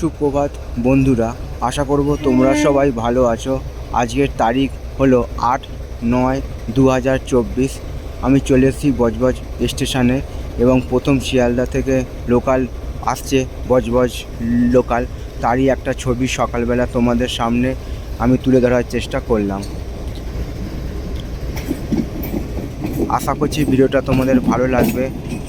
সুপ্রভাত বন্ধুরা, আশা করব তোমরা সবাই ভালো আছো। আজকের তারিখ হলো আট নয় দু হাজার চব্বিশ। আমি চলে এসেছি বজবজ স্টেশনে এবং প্রথম শিয়ালদা থেকে লোকাল আসছে বজবজ লোকাল। তারই একটা ছবি সকালবেলা তোমাদের সামনে আমি তুলে ধরার চেষ্টা করলাম। আশা করছি ভিডিওটা তোমাদের ভালো লাগবে।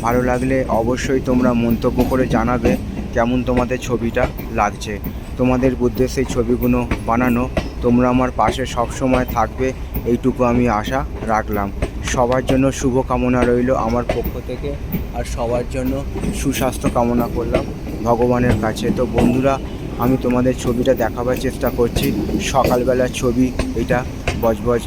ভালো লাগলে অবশ্যই তোমরা মন্তব্য করে জানাবে। কেমন তোমাদের ছবিটা লাগছে? তোমাদের উদ্দেশ্যে ছবিগুলো বানানো তোমরা আমার পাশে সব সময় থাকবে, এইটুকু আমি আশা রাখলাম। সবার জন্য শুভ কামনা রইল আমার পক্ষ থেকে, আর সবার জন্য সুস্বাস্থ্য কামনা করলাম ভগবানের কাছে। তো বন্ধুরা, আমি তোমাদের ছবিটা দেখাবার চেষ্টা করছি। সকালবেলার ছবি এটা বজবজ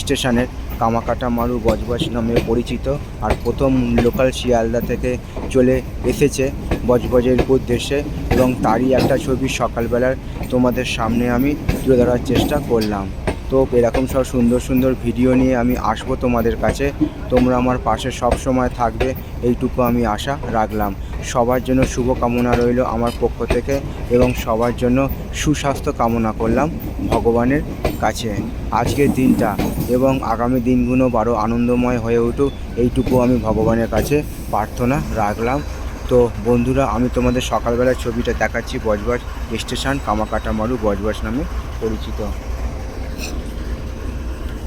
স্টেশনের। কামাকাটা মারু বজবজ নামে পরিচিত আর প্রথম লোকাল শিয়ালদা থেকে চলে এসেছে বজবজের উদ্দেশ্যে এবং তারই একটা ছবি সকালবেলার তোমাদের সামনে আমি তুলে ধরার চেষ্টা করলাম। তো এরকম সব সুন্দর সুন্দর ভিডিও নিয়ে আমি আসব তোমাদের কাছে। তোমরা আমার পাশে সব সময় থাকবে, এইটুকু আমি আশা রাখলাম। সবার জন্য শুভ কামনা রইল আমার পক্ষ থেকে এবং সবার জন্য সুস্বাস্থ্য কামনা করলাম ভগবানের কাছে। আজকের দিনটা এবং আগামী দিনগুলো আরও আনন্দময় হয়ে উঠুক। এইটুকু আমি ভগবানের কাছে প্রার্থনা রাখলাম। তো বন্ধুরা, আমি তোমাদের সকালবেলার ছবিটা দেখাচ্ছি বজবজ স্টেশন কামাকাটা মারু নামে পরিচিত।